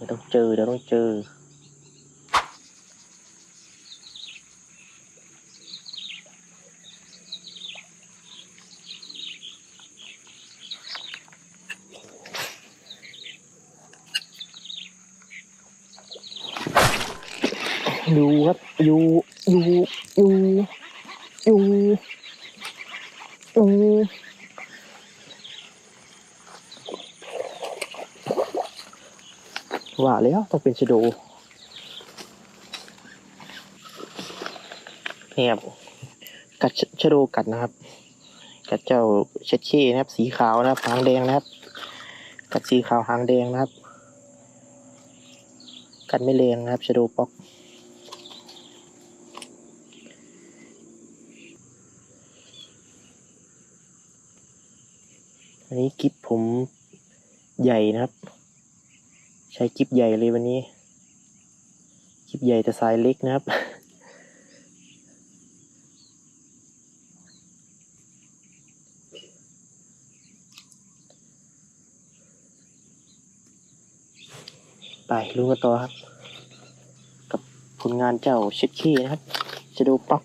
ไม่ต้องเจอเดี๋ยวต้องเจออยู่ครับอยู่อยู่อยู่อยู่อยู่ ว่าแล้วต้องเป็นชะโดเนี่ยครับกัดชชะโดกัดนะครับ กัดเจ้าเชดเช่นะครับ สีขาวนะครับ หางแดงนะครับ กัดสีขาวหางแดงนะครับ กัดไม่แรงนะครับชะโดป๊อกอันนี้กิฟผมใหญ่นะครับ ใช้กิฟใหญ่เลยวันนี้กิฟใหญ่แต่สายเล็กนะครับ ไปรู้กันต่อครับ กับผลงานเจ้าเช็ดขี้นะครับ จะดูป๊อก